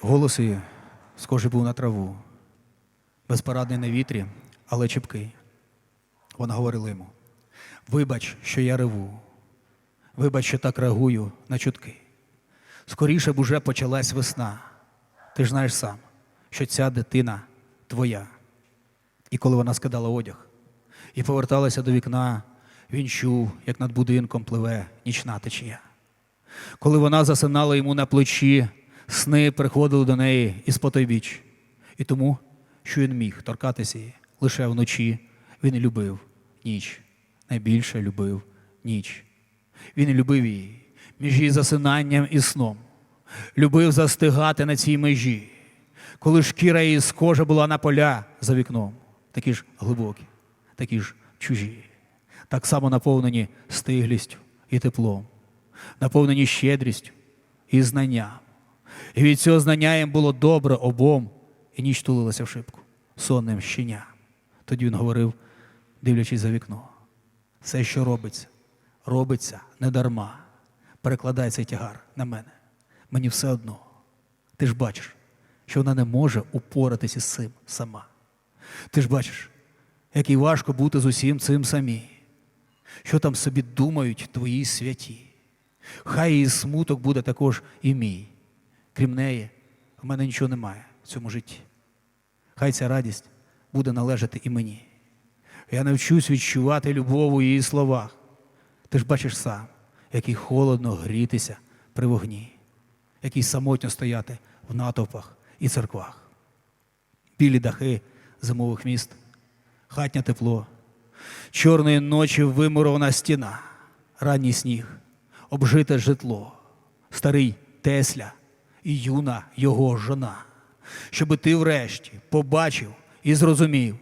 Голос схожий був на траву, безпорадний на вітрі, але чіпкий. Вона говорила йому: Вибач, що я реву, вибач, що так реагую на чутки. Скоріше б уже почалась весна. Ти ж знаєш сам, що ця дитина твоя. І коли вона скидала одяг і поверталася до вікна, він чув, як над будинком пливе нічна течія. Коли вона засинала йому на плечі, сни приходили до неї із потойбіч. І тому, що він міг торкатися її лише вночі, він любив ніч, найбільше любив ніч. Він любив її між її засинанням і сном, любив застигати на цій межі, коли шкіра її схожа була на поля за вікном, такі ж глибокі, такі ж чужі, так само наповнені стиглістю і теплом, наповнені щедрістю і знанням. І від цього знання їм було добре обом, і ніч тулилася в шибку, сонним щеням. Тоді він говорив, дивлячись за вікно. Все, що робиться, робиться не дарма. Перекладай цей тягар на мене. Мені все одно. Ти ж бачиш, що вона не може упоратися з цим сама. Ти ж бачиш, як їй важко бути з усім цим самі. Що там собі думають твої святі? Хай її смуток буде також і мій. Крім неї, в мене нічого немає в цьому житті. Хай ця радість буде належати і мені. Я навчусь відчувати любов у її словах. Ти ж бачиш сам, як їй холодно грітися при вогні, як їй самотньо стояти в натовпах і церквах. Білі дахи зимових міст, хатнє тепло, чорної ночі вимурована стіна, ранній сніг, обжите житло, старий Тесля і юна його жона, щоби ти врешті побачив і зрозумів,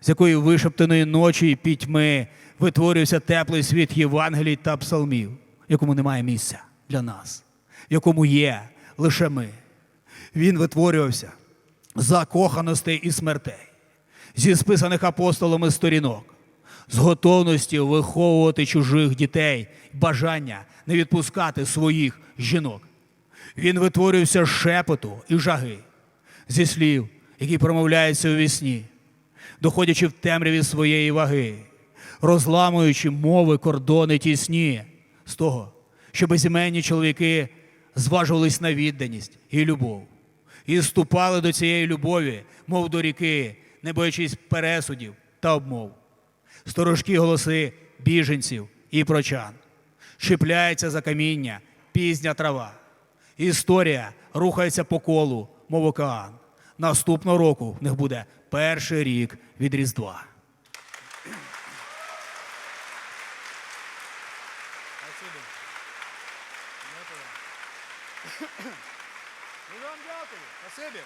з якої вишептаної ночі і пітьми витворювався теплий світ Євангелій та псалмів, якому немає місця для нас, якому є лише ми. Він витворювався з закоханостей і смертей, зі списаних апостолами сторінок, з готовності виховувати чужих дітей, бажання не відпускати своїх жінок. Він витворювався з шепоту і жаги, зі слів, які промовляються у вісні, доходячи в темряві своєї ваги, розламуючи мови, кордони тісні, з того, що безіменні чоловіки зважувались на відданість і любов, і ступали до цієї любові, мов до ріки, не боячись пересудів та обмов. Сторожкі голоси біженців і прочан. Шипляється за каміння, пізня трава. Історія рухається по колу, мов океан. Наступного року в них буде перший рік від Різдва. Спасибі.